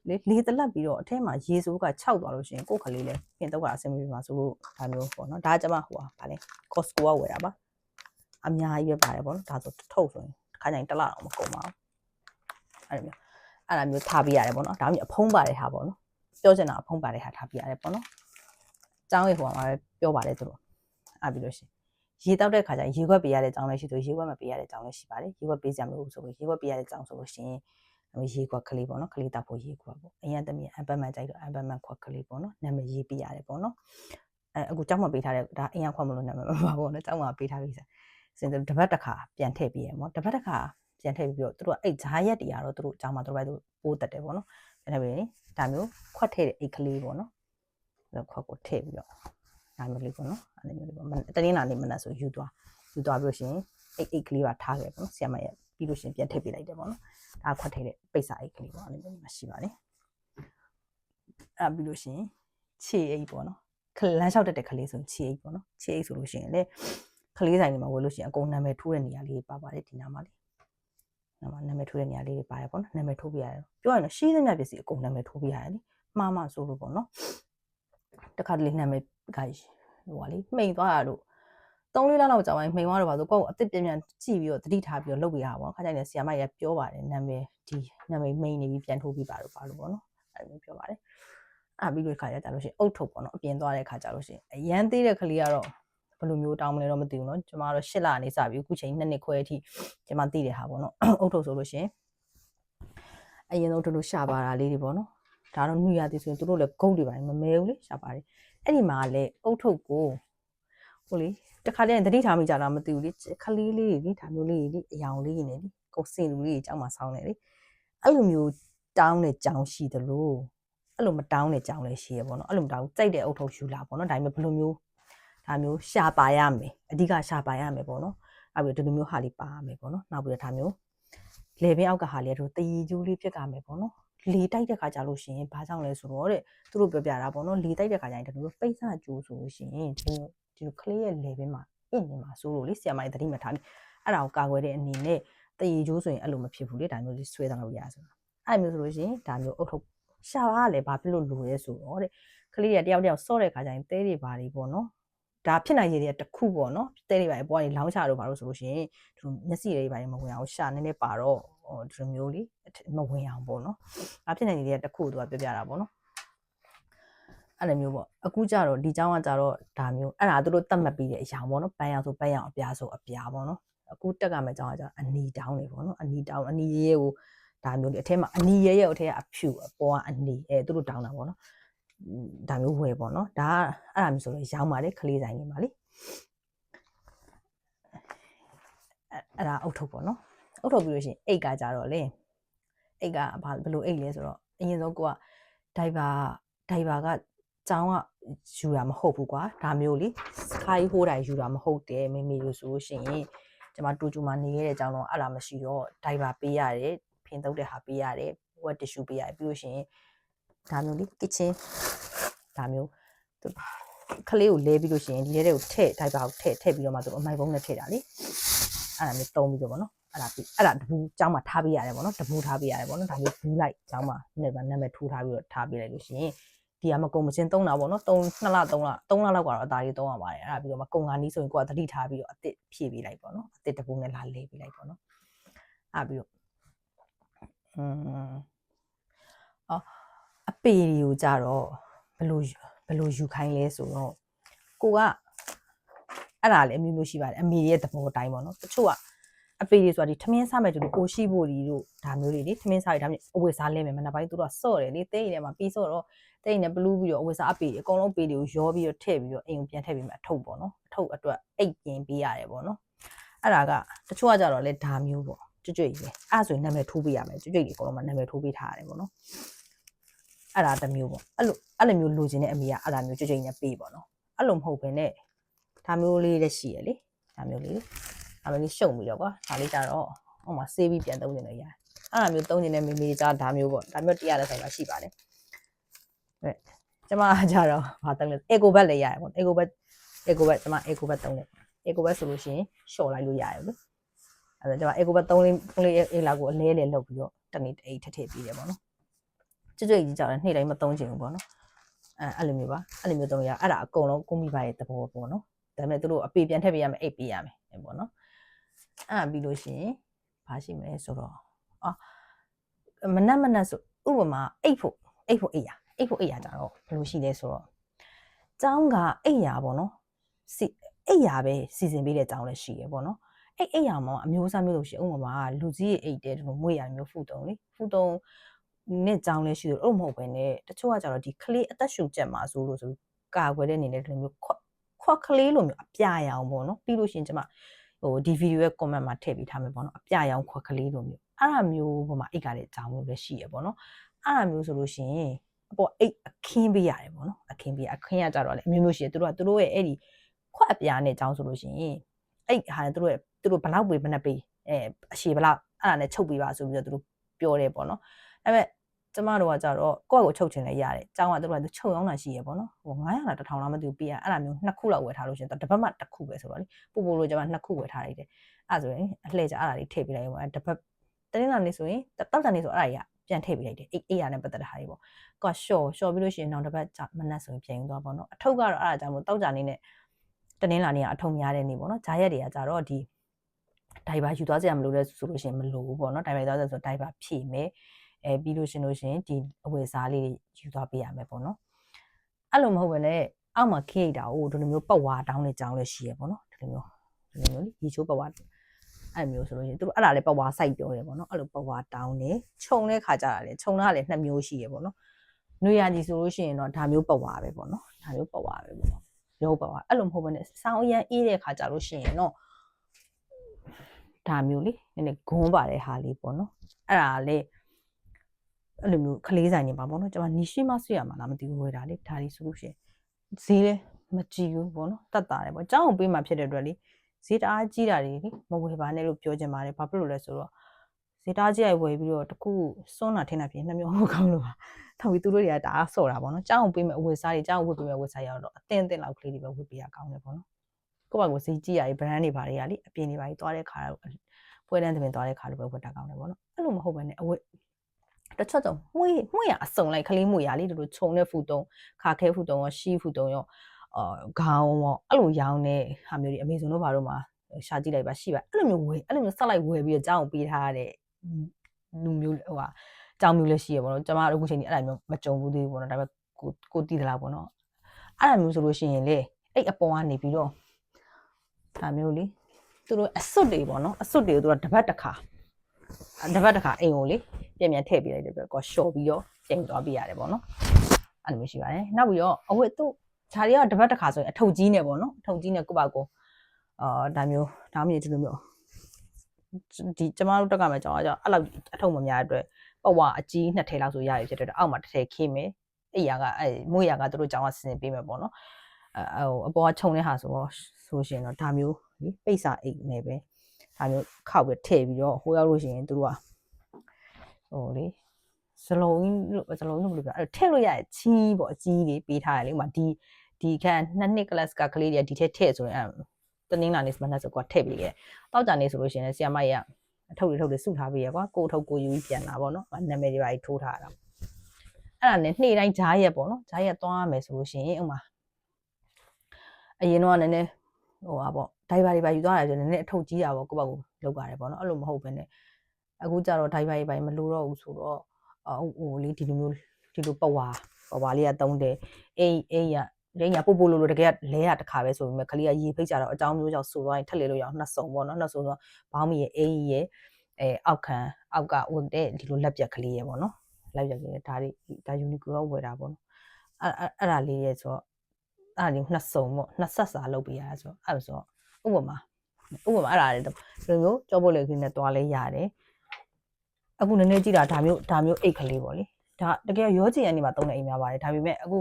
လေလေးတလက်ပြီးတော့အထဲမှာရေစိုးက6သွားလို့ရှိရင်ကိုယ်ကလေးလည်းပြင်တော့ကအဆင်ပြေမှာဆိုလို့ဒါမျိုးပေါ့နော်ဒါကကျမဟိုပါဗာလဲ Costco ကဝယ်တာပါ အများကြီးပဲပါတယ်ပေါ့နော်ဒါဆိုထုတ်ဆိုရင်ခါကျရင်တစ်လတော့မကုန်ပါဘူးအဲ့လိုမျိုးအဲ့လိုမျိုးထားပြရတယ်ပေါ့နော်ဒါမျိုးအဖုံးပါတဲ့ဟာပေါ့နော်ပြောချင်တာအဖုံးပါတဲ့ဟာထားပြရတယ်ပေါ့နော်ကျောင်းရဲ့ဟိုမှာပဲပြောပါတယ်သူတို့အဲ့ပြီးလို့ရှိရင်ရေတောက်တဲ့ခါကျရင်ရေခွက်ပေးရတဲ့ကြောင်းလည်းရှိသူရေခွက်မပေးရတဲ့ကြောင်းလည်းရှိပါတယ်ရေခွက်ပေးစရာမလိုဘူးဆိုလို့ရေခွက်ပေးရတဲ့ကြောင်းဆိုလို့ရှိရင်ရေခွက်ကလေးပေါ့နော်ကလေးတောက်ဖို့ရေခွက်ပေါ့အရင်တမီးအမ်ပတ်မန်ကြိုက်တော့အမ်ပတ်မန်ခွက်ကလေးပေါ့နော်နာမည်ရေးပေးရတယ်ပေါ့နော်အဲအခုကြောက်မပေးထားတဲ့ဒါအရင်ခွက်မလို့နာမည်မပါဘူးနော်ကြောက်မပေးထားပြီစား စင်တပတ်တစ်ခါပြန်ထည့်ပေးရပေါ့တပတ်တစ်ခါပြန်ထည့်ပြီးတော့သူတို့အဲ့ဂျားရက်တွေကတော့သူတို့အကြောင်းမှာသူတို့ပဲသူပိုးတက်တယ်ပေါ့နော်ပြန်ထည့်ပြီးဒါမျိုးခွက်ထည့်တဲ့အိတ်ကလေးပေါ့နော်အဲ့ခွက်ကိုထည့်ပြီးတော့ဒါမျိုးလေးပေါ့နော်အဲ့လိုမျိုးလေးပေါ့တနင်္လာနေ့မနက်ဆိုယူသွားယူသွားပြီးလို့ရှိရင်အိတ်အိတ်ကလေးပါထားခဲ့ပေါ့နော်ဆီယမရဲ့ပြီးလို့ရှိရင်ပြန်ထည့်ပေးလိုက်တယ်ပေါ့နော်ဒါခွက်ထည့်တဲ့ပိတ်စာအိတ်ကလေးပေါ့အဲ့လိုမျိုးမရှိပါနဲ့အဲ့ပြီးလို့ရှိရင်ခြေအိတ်ပေါ့နော်ခလန်းလျှောက်တတ်တဲ့ကလေးဆိုခြေအိတ်ပေါ့နော်ခြေအိတ်ဆိုလို့ရှိရင်လေ ကလေးဆိုင်တွေမှာဝယ်လို့ရှိရင်အကုန်နာမည်ထိုးတဲ့နေရာလေးပါပါတယ်ဒီနားမှာလေနာမနာမည်ထိုးတဲ့နေရာလေးတွေပါတယ်ပေါ့နော်နာမည်ထိုးပြရတယ်ပြောရရင်ရှင်းသမျှပစ္စည်းအကုန်နာမည်ထိုးပြရတယ်လေမှားမှဆိုလို့ပေါ့နော်တခါတလေနာမည်ကဟိုကလေမှိန်သွားတာတို့သုံးလေးလလောက်ကြာရင်မှိန်သွားတော့ပါဆိုကိုယ့်ကိုအစ်စ်ပြန်ပြန်ကြည့်ပြီးတော့တတိထားပြီးတော့လုပ်ပြရပါဘောခါကြိုင်လည်းဆီယမရပြောပါတယ်နာမည်ဒီနာမည်မှိန်နေပြီးပြန်ထိုးပြီးပါတော့ပါလို့ပေါ့နော်အဲ့လိုပြောပါတယ်အဲ့ပြီးလို့ခါကြကြလို့ရှိရင်အုတ်ထုတ်ပေါ့နော်အပြင်သွားတဲ့ခါကြလို့ရှိရင်အရန်သေးတဲ့ကလေးကတော့ ဘယ်လိုမျိုးတောင်းမလဲတော့မသိဘူးเนาะကျမတို့၈လနေစပြီးအခုချိန်2နှစ်ခွဲအထိကျမသိတဲ့ဟာပေါ့နော်အုတ်ထုတ်ဆိုလို့ရှိရင်အရင်ဆုံးတို့လိုရှာပါတာလေးတွေပေါ့နော်ဒါတော့နှူရသည်ဆိုရင်တို့လည်းဂုတ်တွေပါမမဲဘူးလေရှာပါတယ်အဲ့ဒီမှာလည်းအုတ်ထုတ်ကိုဟိုလေတခါတည်းတတိထားမိကြတာမသိဘူးလေခလေးလေးတွေဒါမျိုးလေးတွေအယောင်လေးတွေနေလေကုတ်စင်လူလေးတွေကြောက်မှဆောင်းနေလေအဲ့လိုမျိုးတောင်းတဲ့ကြောင်ရှိသလိုအဲ့လိုမတောင်းတဲ့ကြောင်လည်းရှိရပေါ့နော်အဲ့လိုမတောင်းကြိုက်တဲ့အုတ်ထုတ်ယူလာပေါ့နော်ဒါပေမဲ့ဘယ်လိုမျိုး ဒါမျိုးရှာပါရမယ်အဓိကရှာပါရမယ်ပေါ့နော်အဲ့ပြီးဒီလိုမျိုးဟာလေးပါရမယ်ပေါ့နော်နောက်ပြီးတော့ဒါမျိုးလေပင်အောက်ကဟာလေးတို့တည်ကျူးလေးဖြစ်ကြမယ်ပေါ့နော်လေတိုက်တဲ့ခါကြလို့ရှိရင်ဘာကြောင့်လဲဆိုတော့တဲ့သူတို့ပြောပြတာပေါ့နော်လေတိုက်တဲ့ခါကျရင်ဒီလိုပိတ်စကျိုးဆိုလို့ရှိရင်ဒီလိုဒီလိုကလေးရဲ့လေပင်မှာအင့်နေမှာဆိုလို့လေဆီယမိုင်းတတိမထားပြီးအဲ့ဒါကိုကာကွယ်တဲ့အနေနဲ့တည်ကျိုးဆိုရင်အဲ့လိုမဖြစ်ဘူးလေဒါမျိုးလေးဆွဲထားလို့ရဆိုတာအဲ့မျိုးဆိုလို့ရှိရင်ဒါမျိုးအုတ်ထုတ်ရှာပါလေဘာဖြစ်လို့လိုရဲဆိုတော့တဲ့ကလေးရတယောက်တယောက်စော့တဲ့ခါကျရင်တဲတွေပါတွေပေါ့နော် ဒါဖြစ်နိုင်ရတဲ့တစ်ခုပေါ့နော်တဲတွေပါပေါ်ကနေလောင်းချတော့ပါလို့ဆိုလို့ရှိရင်သူမျက်စိတွေပါမဝင်အောင်ရှာနည်းနည်းပါတော့ဟိုဒီလိုမျိုးလေးမဝင်အောင်ပေါ့နော်ဒါဖြစ်နိုင်ရတဲ့တစ်ခုသူကပြောပြတာပေါ့နော်အဲ့လိုမျိုးပေါ့အခုကြတော့ဒီเจ้าကကြတော့ဒါမျိုးအဲ့ဒါသူတို့တတ်မှတ်ပြီးတဲ့အရာပေါ့နော်ပန်းရောင်ဆိုပန်းရောင်အပြားဆိုအပြားပေါ့နော်အခုတက်ကမဲ့เจ้าကကြအနီတောင်းနေပေါ့နော်အနီတောင်းအနီရဲကိုဒါမျိုးလေးအထက်မှာအနီရဲရဲ့အထက်ကအဖြူအပေါ်ကအနီအဲသူတို့တောင်းတာပေါ့နော် ဒါမျိုးဝယ်ပေါ့နော်ဒါအဲ့ဒါမျိုးဆိုတော့ရောင်းပါလေခလေးဆိုင်နေပါလေအဲ့ဒါအုတ်ထုတ်ပေါ့နော်အုတ်ထုတ်ပြီးလို့ရှိရင်အိတ်ကကြတော့လေအိတ်ကဘာဘယ်လိုအိတ်လဲဆိုတော့အရင်ဆုံးကိုကဒိုင်ဘာဒိုင်ဘာကကျောင်းကယူတာမဟုတ်ဘူးကွာဒါမျိုးလေစကိုင်းဟိုးတိုင်ယူတာမဟုတ်တယ်မိမိလို့ဆိုလို့ရှိရင်ကျွန်မတူတူမှာနေရတဲ့ကျောင်းတော့အဲ့ဒါမရှိတော့ဒိုင်ဘာပေးရတယ်ဖင်တုပ်တဲ့ဟာပေးရတယ်ဝက်တ िश ူပေးရတယ်ပြီးလို့ရှိရင် ဒါမျိုးလေ kitchen ဒါမျိုးသူ ခလေးကိုလဲပြီးလို့ရှိရင်ဒီထဲကိုထည့်ဒိုက်ပါကိုထည့်ထည့်ပြီးတော့မှသူတို့အမိုက်ပုံးနဲ့ထည့်တာလေအဲ့ဒါမျိုးတုံးပြီးတော့ဗောနော်အဲ့ဒါပြီးအဲ့ဒါတပူเจ้าမှာထားပေးရတယ်ဗောနော်တပူထားပေးရတယ်ဗောနော်ဒါမျိုးဘူးလိုက်เจ้าမှာနာမည်နာမည်ထိုးထားပြီးတော့ထားပေးလိုက်လို့ရှိရင်ဒီကမကုံမချင်းသုံးတာဗောနော်3 2လ3လ3လလောက်ကတော့အသားကြီးသုံးရပါတယ်အဲ့ဒါပြီးတော့မကုံကနီးဆိုရင်ကိုကသတိထားပြီးတော့အစ်စ်ဖြည့်ပေးလိုက်ဗောနော်အစ်စ်တပူနဲ့လာလဲပေးလိုက်ဗောနော်အဲ့ပြီးတော့อืมအော်အ ပေတွေကိုကြတော့ဘယ်လိုဘယ်လိုယူခိုင်းလဲဆိုတော့ကိုကအဲ့ဒါလည်းအမျိုးမျိုးရှိပါတယ်အမေရဲ့သဘောတိုင်းပေါ့နော်တချို့ကအပေတွေဆိုတာဒီထမင်းစားမဲ့တူကိုရှိဖို့ဒီတို့ဒါမျိုးတွေလေထမင်းစားရဒါမျိုးအဝတ်စားလဲမယ်မနက်ပိုင်းသူတို့ကစော့တယ်လေတဲအိမ်ထဲမှာပြီးစော့တော့တဲအိမ်နဲ့ဘလူးပြီးတော့အဝတ်စားအပေတွေအကုန်လုံးပေတွေကိုရောပြီးတော့ထည့်ပြီးတော့အိမ်ကိုပြန်ထည့်ပြီးမှအထုပ်ပေါ့နော်အထုပ်အတွက်အိတ်ပြင်ပေးရတယ်ပေါ့နော်အဲ့ဒါကတချို့ကကြတော့လေဒါမျိုးပေါ့ကြွကြွကြီးပဲအဲ့ဆိုရင်နာမည်ထိုးပေးရမယ်ကြွကြွကြီးအကုန်လုံးမှာနာမည်ထိုးပေးထားရတယ်ပေါ့နော် အဲ့ဒါတစ်မျိုးပေါ့အဲ့လိုအဲ့လိုမျိုးလိုချင်တဲ့အမေကအဲ့ဒါမျိုးကြွကြွကြီးနဲ့ပေးပေါ့နော်အဲ့လိုမဟုတ်ဘဲနဲ့ဒါမျိုးလေးလည်းရှိရလေဒါမျိုးလေးဒါမျိုးလေးရှုံပြီးတော့ကွာဒါလေးကြတော့ဟိုမှာဆေးပြီးပြန်သုံးနေလို့ရတယ်အဲ့ဒါမျိုးသုံးနေတဲ့မေမေကြဒါမျိုးပေါ့ဒါမျိုးတရားလည်းဆိုင်မှာရှိပါတယ်အဲကျမကကြတော့ဘာသုံးလဲအေကိုဘက်လည်းရတယ်ပေါ့အေကိုဘက်အေကိုဘက်ကျမအေကိုဘက်သုံးတယ်အေကိုဘက်ဆိုလို့ရှိရင်ရှော့လိုက်လို့ရတယ်လို့အဲ့ဒါကျမအေကိုဘက်သုံးလေးသုံးလေးအေလာကိုအလဲလဲလောက်ပြီးတော့တနေ့တအိတ်ထထည့်ပြီးတယ်ပေါ့နော် ကျွတ်ကျွတ်ကြီးကြောက်တယ်နေ့တိုင်းမသုံးချင်ဘူးပေါ့နော်အဲအဲ့လိုမျိုးပါအဲ့လိုမျိုးသုံးရအဲ့ဒါအကုန်လုံးကိုမိပါရဲ့သဘောပေါ့နော်ဒါပေမဲ့သူတို့အပေပြန်ထည့်ပေးရမယ်အိတ်ပေးရမယ်ပေါ့နော်အဲ့ပြီးလို့ရှိရင်ဘာရှိမလဲဆိုတော့အော်မနက်မနက်ဆိုဥပမာအိတ်ဖို့အိတ်ဖို့အိတ်ရအိတ်ဖို့အိတ်ရကြတော့ဘယ်လိုရှိလဲဆိုတော့ကျောင်းကအိတ်ရပေါ့နော်စီအိတ်ရပဲစီစဉ်ပေးတဲ့ကျောင်းလည်းရှိရပေါ့နော်အဲ့အိတ်ရမှာအမျိုးအစားမျိုးလို့ရှိဥပမာလူကြီးရဲ့အိတ်တဲ့ဒီလိုမွေးရမျိုးဖူတုံလေဖူတုံ နဲ့ကြောင်းလဲရှိတယ်အဲ့လိုမဟုတ်ပဲねတချို့ကကြတော့ဒီကလေးအသက်ရှူချက်မှာဆိုလို့ဆိုကာကွယ်တဲ့အနေနဲ့ဒီလိုမျိုးခွက်ခွက်ကလေးလိုမျိုးအပြရောင်ပေါ့နော်ပြီးလို့ရှိရင်ကျမဟိုဒီဗီဒီယိုရဲ့ comment မှာထည့်ပေးထားမယ်ပေါ့နော်အပြရောင်ခွက်ကလေးလိုမျိုးအဲ့ဒါမျိုးပေါ်မှာအိတ်ကလည်းကြောင်းမျိုးလည်းရှိရပေါ့နော်အဲ့ဒါမျိုးဆိုလို့ရှိရင်အပေါ်အိတ်အခင်းပေးရတယ်ပေါ့နော်အခင်းပေးအခင်းရကြတော့လေအမျိုးမျိုးရှိတယ်သူတို့ကသူတို့ရဲ့အဲ့ဒီခွက်အပြားနဲ့ကြောင်းဆိုလို့ရှိရင်အဲ့ဟာသူတို့ရဲ့သူတို့ဘလောက်ပေးဘယ်နှပေးအဲအရှည်ဘလောက်အဲ့ဒါနဲ့ချုပ်ပေးပါဆိုပြီးတော့သူတို့ပြောတယ်ပေါ့နော်ဒါပေမဲ့ ကျမတို့ကကြတော့ကိုယ့်ကိုချုပ်ချင်လဲရတယ်။ကျောင်းကတို့ကသူချုပ်ရောင်းတာရှိရပေါ့နော်။ဟို900လား1000လားမသိဘူးပြရအဲ့ဒါမျိုးနှစ်ခုလောက်ဝယ်ထားလို့ရှင်တစ်ပတ်မှတစ်ခုပဲဆိုတော့လေပူပူလို့ကျမနှစ်ခုဝယ်ထားလိုက်တယ်။အဲ့ဆိုရင်အလှည့်ကြအဲ့ဒါလေးထည့်ပေးလိုက်ပေါ့။တစ်ပတ်တနင်္လာနေ့ဆိုရင်တောက်တာနေ့ဆိုအဲ့ဒါကြီးပြန်ထည့်ပေးလိုက်တယ်။အိတ်အိတ်ရနဲ့ပတ်သက်တဲ့ဟာတွေပေါ့။ကိုကရှော့ရှော့ပြီးလို့ရှိရင်နောက်တစ်ပတ်မနက်ဆိုရင်ပြန်ယူသွားပေါ့နော်။အထုပ်ကတော့အဲ့ဒါကြောင့်မို့တောက်ကြနေနဲ့တနင်္လာနေ့ကအထုံများတဲ့နေ့ပေါ့နော်။ဂျာရက်တွေကကြတော့ဒီဒိုင်ဘာယူသွားစရာမလိုလဲဆိုလို့ရှိရင်မလိုဘူးပေါ့နော်။ဒိုင်ဘာသွားစရာဆိုဒိုင်ဘာဖြည့်မယ်။ အဲပြီးလို့ရှင်လို့ရှင်ဒီအဝယ်စားလေးတွေယူသွားပေးရမယ်ပေါ့နော်အဲ့လိုမဟုတ်ဘဲနဲ့အောက်မှာခိတ်တာကိုဒီလိုမျိုးပတ်ဝါတောင်းတဲ့ကြောင်းလည်းရှိရပေါ့နော်ဒီလိုမျိုးဒီလိုမျိုးလေရေချိုးပတ်ဝါအဲ့မျိုးဆိုလို့ရှင်သူတို့အဲ့ဒါလည်းပတ်ဝါစိုက်ပြောတယ်ပေါ့နော်အဲ့လိုပတ်ဝါတောင်းတယ်ခြုံတဲ့ခါကြတာလေခြုံတာလည်းနှစ်မျိုးရှိရပေါ့နော်နွေရာကြီးဆိုလို့ရှိရင်တော့ဒါမျိုးပတ်ဝါပဲပေါ့နော်ဒါမျိုးပတ်ဝါပဲပေါ့ရုပ်ပတ်ဝါအဲ့လိုမဟုတ်ဘဲနဲ့စောင်းရမ်းအေးတဲ့ခါကြလို့ရှိရင်တော့ဒါမျိုးလေနည်းနည်းဂွန်းပါတဲ့ဟာလေးပေါ့နော်အဲ့ဒါလည်း အဲ့လိုမျိုးခလေးဆိုင်နေပါပေါ့နော်ကျွန်မနီရှိမှဆွေးရမှာလားမသိဘူးဝယ်တာလေဒါလေးဆိုလို့ရှိရင်ဈေးလဲမကြည့်ဘူးပေါ့နော်တတ်တာတယ်ပေါ့အကြောင်းကိုပေးမှဖြစ်တဲ့အတွက်လေဈေးတအားကြီးတာတွေလေမဝယ်ပါနဲ့လို့ပြောချင်ပါတယ်ဘာဖြစ်လို့လဲဆိုတော့ဈေးတအားကြီးရိုက်ဝယ်ပြီးတော့တကူစွန်းတာထင်တာပြင်နှမျောမကောင်းလို့ပါထောက်ပြီးသူတို့တွေကတအားဆော့တာပေါ့နော်အကြောင်းကိုပေးမဲ့အဝယ်စားတွေအကြောင်းကိုဝယ်ပေးမဲ့ဝယ်စားရတော့အတင်းတင်းလောက်ကလေးတွေပဲဝယ်ပေးရကောင်းတယ်ပေါ့နော်ကိုယ့်ဘာကိုဈေးကြီးရည် brand တွေဘာတွေကလေအပြင်တွေဘာတွေသွားတဲ့ခါတော့ပွဲတန်းသမင်သွားတဲ့ခါလိုပဲဝယ်တာကောင်းတယ်ပေါ့နော်အဲ့လိုမဟုတ်ဘဲနဲ့အဝယ် တစ်ချက်တော့မှုရမှုရအစုံလိုက်ကလေးမှုရလေးတို့လိုခြုံတဲ့ဖူတုံးခါခဲဖူတုံးရောရှီးဖူတုံးရောအာခေါင်းရောအဲ့လိုရောင်းတဲ့ဟာမျိုးတွေအမေဇုံတို့ဘာတို့မှာရှာကြည့်လိုက်ပါရှိပါအဲ့လိုမျိုးဝယ်အဲ့လိုမျိုးဆက်လိုက်ဝယ်ပြီးတော့ကြောင်းပေးထားရတဲ့လူမျိုးဟိုဟာကြောင်းမျိုးလည်းရှိရပါတော့ကျွန်မတို့အခုချိန်ကြီးအဲ့လိုမျိုးမကြုံဘူးသေးဘူးပေါ့နော်ဒါပေမဲ့ကိုကိုတည်သလားပေါ့နော်အဲ့လိုမျိုးဆိုလို့ရှိရင်လေအဲ့အပေါ်ကနေပြီးတော့ဒါမျိုးလေသူတို့အစွတ်တွေပေါ့နော်အစွတ်တွေကိုသူတို့တပတ်တစ်ခါ တပတ်တစ်ခါအိမ်ကိုလေပြန်ပြန်ထည့်ပေးလိုက်တဲ့အတွက်ကိုရှော့ပြီးတော့ပြင်သွားပေးရတယ်ပေါ့နော်အဲ့လိုမျိုးရှိပါတယ်နောက်ပြီးတော့အဝတ်သူ့ဂျာတွေကတပတ်တစ်ခါဆိုရင်အထုပ်ကြီးနဲ့ပေါ့နော်အထုပ်ကြီးနဲ့ကိုပါကိုအာဒါမျိုးဒါမျိုးဒီလိုမျိုးဒီကျမတို့တက်ကမယ်ကျွန်တော်ကအဲ့လောက်အထုပ်မများတဲ့အတွက်ပဝအကြီးနှစ်ထည်လောက်ဆိုရရဖြစ်တဲ့အတွက်အောက်မှာတစ်ထည်ခင်းမယ်အဲ့ရကအဲ့မွေးရကတို့ကြောင်ကဆင်ပေးမယ်ပေါ့နော်အဲဟိုအပေါ်ကခြုံတဲ့ဟာဆိုတော့ဆိုရှင်တော့ဒါမျိုးလေပိတ်စာအိတ်နဲ့ပဲ ဒါမျိုးခောက်ပြီးထည့်ပြီးတော့ဟိုရောက်လို့ရှိရင်တို့ကဟိုလေစလုံးစလုံးလို့ဘယ်လိုပြောအဲ့ထည့်လို့ရတဲ့ချီးပေါ့အကြီးလေးပေးထားတယ်လေဥမာဒီဒီခန်းနှစ်နှစ် class ကကလေးတွေကဒီထက်ထည့်ဆိုရင်အဲတနင်္လာနေ့စမနက်ဆိုကွာထည့်ပြီးခဲ့တောက်ကြနေဆိုလို့ရှိရင်ဆရာမကြီးကအထုပ်တွေထုတ်တွေစုထားပြီးရကွာကိုယ်ထုတ်ကိုယူပြီးပြန်လာပေါ့နော်နာမည်တွေပါထိုးထားတာအဲ့ဒါနဲ့နေ့တိုင်းဂျားရက်ပေါ့နော်ဂျားရက်သွားရမယ်ဆိုလို့ရှိရင်ဥမာအရင်တော့ကနည်းနည်း ဟိုပါပေါ့ဒိုင်ဘာတွေပါယူသွားတယ်ဆိုရင်နည်းနည်းအထုပ်ကြီးတာပေါ့ကိုယ့်ဘက်ကိုလောက်ရတယ်ပေါ့နော်အဲ့လိုမဟုတ်ဘဲနဲ့အခုကျတော့ဒိုင်ဘာတွေပါမလိုတော့ဘူးဆိုတော့ဟိုလေးဒီလိုမျိုးဒီလိုပဝါပဝါလေးကတုံးတယ်အိမ်အိမ်ရရင်းရပို့ပို့လို့လို့တကယ်လဲရတခါပဲဆိုပေမဲ့ခလေးကရေဖိတ်ကြတော့အကြောင်းမျိုးကြောင့်ဆူသွားရင်ထက်လေလို့ရအောင်နှစ်စုံပေါ့နော်နှစ်စုံဆိုဘောင်းမီရဲ့အိမ်ရဲ့အဲအောက်ခံအောက်ကဝတ်တဲ့ဒီလိုလက်ပြက်ကလေးရဲ့ပေါ့နော်လက်ပြက်ကလေးဒါတွေဒါယူနီကလိုဝယ်တာပေါ့နော်အဲ့အဲ့ဒါလေးရဲ့ဆိုတော့ အဲ့ဒါလေးနှစ်စုံပေါ့နှစ်ဆက်စာလုပ်ပေးရတာဆိုတော့အဲ့ဆိုဥပမာဥပမာအဲ့ဒါလေးတော့ဒီလိုမျိုးကြောပုတ်လေခင်းနဲ့တွားလဲရတယ်အခုနည်းနည်းကြည့်တာဒါမျိုးဒါမျိုးအိတ်ကလေးပေါ့လေဒါတကယ်ရောချင်ရနေမှာတုံးတဲ့အိမ်များပါတယ်ဒါပေမဲ့အခု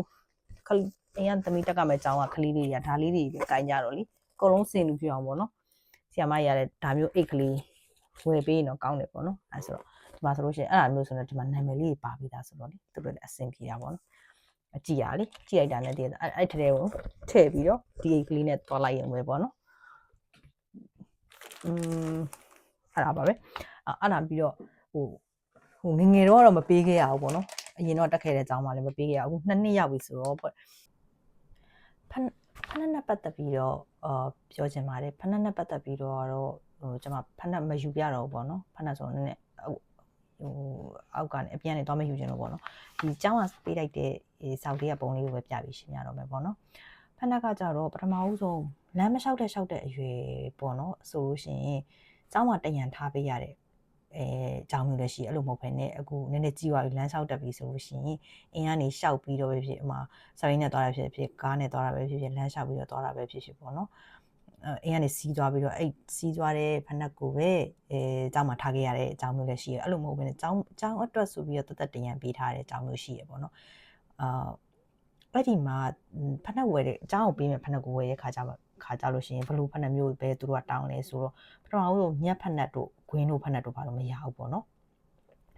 ခလအိမ်ကသမီးတက်ကမဲ့ကျောင်းကကလေးလေးတွေကဒါလေးတွေကင်ကြတော့လေအကုန်လုံးစင်လူပြအောင်ပေါ့နော်ဆီယမရတဲ့ဒါမျိုးအိတ်ကလေးဝယ်ပေးရင်တော့ကောင်းတယ်ပေါ့နော်အဲဆိုတော့ဒီမှာဆိုလို့ရှိရင်အဲ့ဒါမျိုးဆိုတော့ဒီမှာနာမည်လေးပါပြီးသားဆိုတော့လေသူတို့လည်းအဆင်ပြေတာပေါ့နော် အကြည့်ရလေကြည့်လိုက်တာနဲ့တည်းအဲ့အဲ့ထဲကိုထည့်ပြီးတော့ဒီအိတ်ကလေးနဲ့တွားလိုက်ရင်ပဲပေါ့နော်อืมအဲ့ဒါပါပဲအဲ့ဒါပြီးတော့ဟိုဟိုငငယ်တော့တော့မပေးခဲ့ရဘူးပေါ့နော်အရင်တော့တက်ခဲ့တဲ့အကြောင်းမှလည်းမပေးခဲ့ရဘူးနှစ်နှစ်ရောက်ပြီဆိုတော့ပေါ့ဖန်ဖနက်နဲ့ပတ်သက်ပြီးတော့အာပြောချင်ပါတယ်ဖနက်နဲ့ပတ်သက်ပြီးတော့တော့ဟိုကျွန်မဖနက်မယူပြတော့ဘူးပေါ့နော်ဖနက်ဆိုတော့နည်းနည်း ဟိုအောက်ကနေအပြန်နေတော့မယူချင်လို့ပေါ့နော်ဒီကျောင်းကပေးလိုက်တဲ့စောက်လေးကပုံလေးကိုပဲပြပြီးရှင်းရတော့မယ်ပေါ့နော်ဖနက်ကကြတော့ပထမဦးဆုံးလမ်းမလျှောက်တဲ့လျှောက်တဲ့အရွယ်ပေါ့နော်ဆိုလို့ရှိရင်ကျောင်းမှာတယံထားပေးရတဲ့အဲအကြောင်းမျိုးလည်းရှိအဲ့လိုမဟုတ်ဘဲနဲ့အခုနည်းနည်းကြီးသွားပြီလမ်းလျှောက်တက်ပြီဆိုလို့ရှိရင်အင်းကနေရှောက်ပြီးတော့ပဲဖြစ်အမစရိုင်းနဲ့သွားတာဖြစ်ဖြစ်ကားနဲ့သွားတာပဲဖြစ်ဖြစ်လမ်းလျှောက်ပြီးတော့သွားတာပဲဖြစ်ဖြစ်ပေါ့နော် အင်းကနေစီးသွားပြီးတော့အဲ့စီးသွားတဲ့ဖနက်ကိုပဲအဲအကြောင်းမှာထားခဲ့ရတဲ့အကြောင်းမျိုးလည်းရှိရအဲ့လိုမဟုတ်ဘဲနဲ့အကြောင်းအကြောင်းအတွက်ဆိုပြီးတော့တသက်တရံပေးထားတဲ့အကြောင်းမျိုးရှိရပေါ့နော်အာအဲ့ဒီမှာဖနက်ဝယ်တဲ့အကြောင်းကိုပေးမယ်ဖနက်ကိုဝယ်ရဲ့ခါကြမှာခါကြလို့ရှိရင်ဘလို့ဖက်နှက်မျိုးပဲသူတို့ကတောင်းလဲဆိုတော့ပထမဆုံးညက်ဖက်နှက်တို့ဂွင်းတို့ဖက်နှက်တို့ဘာလို့မရဘူးပေါ့နော်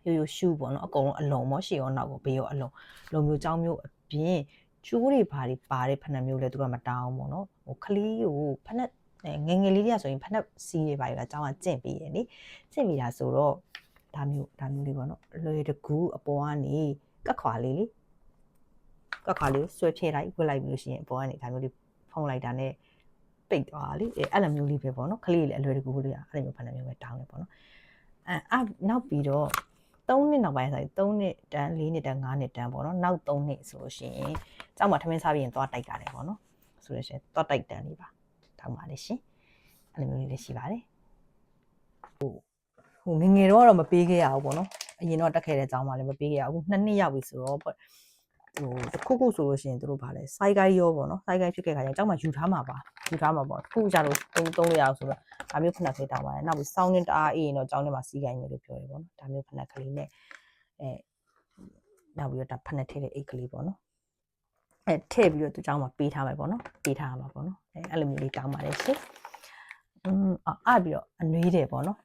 ရိုးရိုးရှူပေါ့နော်အကုန်လုံးအလုံးမောရှေရောနောက်ကိုဘေးရောအလုံးလုံမျိုးကြောင်းမျိုးအပြင်ကျိုးတွေဘာတွေပါတဲ့ဖက်နှက်မျိုးလဲသူတို့ကမတောင်းဘူးပေါ့နော်ဟိုခလီးကိုဖက်နှက် ငငယ်လေးတွေကဆိုရင်ဖက်နှက်စီးတွေပါရတာအကြောင်းကကျင့်ပြီးရလေကျင့်ပြီးတာဆိုတော့ဒါမျိုးဒါမျိုးလေးပေါ့နော်လွယ်တကူအပေါ်ကနေကက်ခွာလေးလေကက်ခွာလေးဆွဲဖြဲလိုက်ဝစ်လိုက်ပြီးလို့ရှိရင်အပေါ်ကနေဒါမျိုးလေးဖုံးလိုက်တာနဲ့ပိတ်သွားလေအဲ့လိုမျိုးလေးပဲပေါ့နော်ခလေးလေးအလွယ်တကူလေးอ่ะအဲ့လိုမျိုးဖန်တယ်မျိုးပဲတောင်းတယ်ပေါ့နော်အဲအနောက်ပြီးတော့3နှစ်နောက်ပိုင်းဆိုရင်3နှစ်တန်း4နှစ်တန်း5နှစ်တန်းပေါ့နော်နောက်3နှစ်ဆိုလို့ရှိရင်ကျောင်းမှာထမင်းစားပြီးရင်သွားတိုက်တာတယ်ပေါ့နော်ဆိုလို့ရှိရင်သွားတိုက်တန်းလေးပါ တောင်းပါတယ်ရှင်အဲ့လိုမျိုးလေးလည်းရှိပါတယ်ဟိုဟိုငငယ်တော့တော့မပေးခဲ့ရဘူးပေါ့နော်အရင်တော့တက်ခဲ့တဲ့အကြောင်းမှလည်းမပေးခဲ့ရဘူးအခုနှစ်နှစ်ရောက်ပြီဆိုတော့ဟိုတစ်ခုခုဆိုလို့ရှိရင်တို့ဗာလဲစိုက်ကိုင်းရောပေါ့နော်စိုက်ကိုင်းဖြစ်ခဲ့ခါကျတော့ကြောက်မှယူထားမှာပါယူထားမှာပေါ့တစ်ခုကြလို့သုံးသုံးရအောင်ဆိုတော့ဒါမျိုးခဏလေးတောင်းပါတယ်နောက်ပြီးစောင်းနေတအားအေးရင်တော့ကြောင်းထဲမှာစီးကိုင်းမျိုးလို့ပြောရပေါ့နော်ဒါမျိုးခဏကလေးနဲ့အဲနောက်ပြီးတော့ဒါဖက်နဲ့ထည့်တဲ့အိတ်ကလေးပေါ့နော် အဲထည့်ပြီးတော့သူเจ้าမှာပေးထားမယ်ပေါ့နော်ပေးထားမှာပေါ့နော်အဲအဲ့လိုမျိုးလေးတောင်းပါတယ်ရှင်อืมအဲ့ပြီးတော့အနွေးတယ်ပေါ့နော်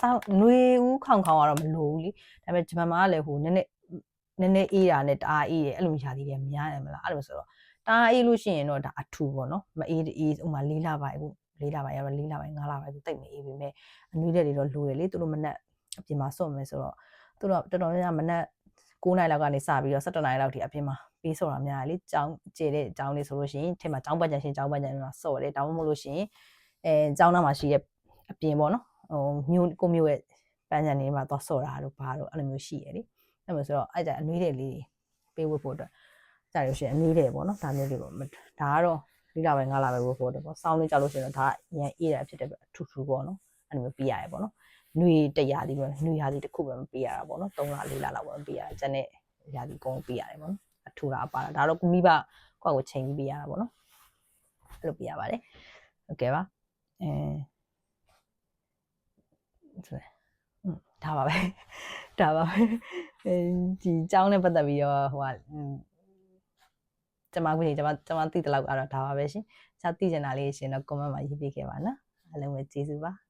စောင်းနွေဦးခေါင်ခေါင်ကတော့မလိုဘူးလीဒါပေမဲ့ဂျပန်မှာကလည်းဟိုနည်းနည်းနည်းနည်းအေးတာနဲ့တအားအေးတယ်အဲ့လိုရာသီတွေများတယ်မလားအဲ့လိုဆိုတော့တအားအေးလို့ရှိရင်တော့ဒါအထူပေါ့နော်မအေးအေးဥမာလေးလပိုင်းအခုလေးလပိုင်းရတော့လေးလပိုင်းငါးလပိုင်းသူတိတ်မအေးပေမဲ့အနွေးတဲ့တွေတော့လိုတယ်လေသူတို့မနက်အပြင်မှာစော့မယ်ဆိုတော့သူတို့တော်တော်များများမနက်9နိုင်လောက်ကနေစပြီးတော့17နိုင်လောက်ထိအပြင်မှာ ပေးစော့တာများလေကြောင်းကျဲတဲ့ကြောင်းလေးဆိုလို့ရှိရင်ထဲမှာကြောင်းပတ်ကြံရှင်ကြောင်းပတ်ကြံမှာစော့တယ်ဒါမှမဟုတ်လို့ရှိရင်အဲကြောင်းသားမှာရှိရဲ့အပြင်ပေါ့နော်ဟိုမျိုးကိုမျိုးရဲ့ပန်းကြံနေမှာသွားစော့တာတို့ဘာတို့အဲ့လိုမျိုးရှိရလေအဲ့လိုဆိုတော့အဲ့ကြအနွေးတဲ့လေးပေးဝတ်ဖို့အတွက်ကြလို့ရှိရင်အနွေးတဲ့ပေါ့နော်ဒါမျိုးလေးပေါ့ဒါကတော့လေးလာပဲငါလာပဲဝတ်ဖို့အတွက်ပေါ့စောင်းလေးကြလို့ရှိရင်တော့ဒါရန်အေးတာဖြစ်တဲ့ထူထူပေါ့နော်အဲ့လိုမျိုးပေးရတယ်ပေါ့နော်နှွေတရာဒီပေါ့နှွေရာဒီတစ်ခုပဲမပေးရတာပေါ့နော်3လ4လလောက်ပဲပေးရတယ်ကျန်တဲ့ရာဒီကုန်းပေးရတယ်ပေါ့နော်အ ထူတာပါတာဒါတော့မိဘကိုယ့်ကိုချိန်ပြီးပေးရတာပေါ့နော်အဲ့လိုပေးရပါတယ်ဟုတ်ကဲ့ပါအဲဆိုဒါပါပဲဒါပါပဲဒီအကြောင်းနဲ့ပတ်သက်ပြီးတော့ဟိုကကျမကကျမကျမသိတဲ့လောက်ကတော့ဒါပါပဲရှင်။ကျသိချင်တာလေးရှင်တော့ comment မှာရေးပေးခဲ့ပါနော်။အားလုံးပဲကျေးဇူးပါ။